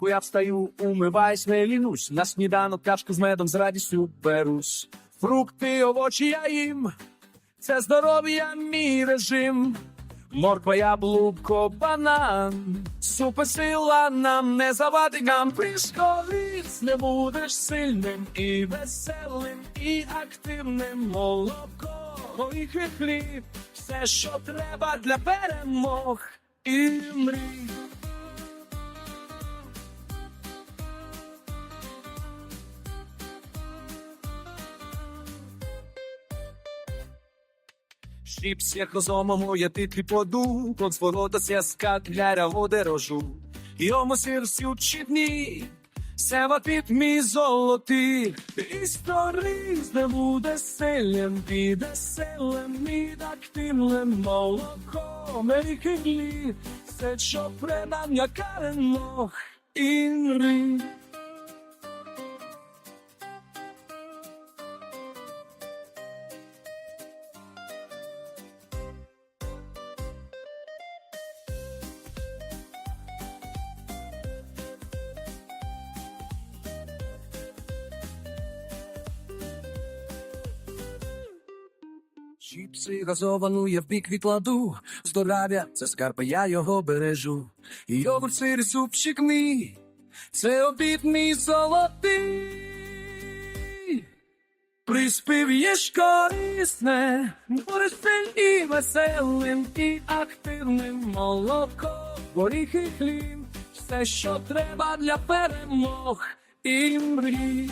Ранку я встаю, умиваюсь, не лінусь, на сніданок кашку з медом з радістю берусь. Фрукти, овочі я їм, це здоров'я мій режим. Морква, яблуко, банан, суперсила нам не завадить нам прискорість, не будеш сильним і веселим, і активним молоко, горіхи хліб, все, що треба для перемог і мрій. Шіпс, як розумому, я титлі поду, от зворота зв'язка для ряводерожу. Йому сир всі дні, сева під мій золотий. Історій не буде сильним, піде силем, і активним молоко, мелький глі, все, що принаймня карено, і мрій. Чіпси газовану я в бік відкладу, здоров'я це скарб, я його бережу. І йогурт сир, супчик мій, це обід мій золотий. Приспів є ж корисне, ти і веселим, і активним молоко, горіхи хліб, все, що треба для перемог і мрій.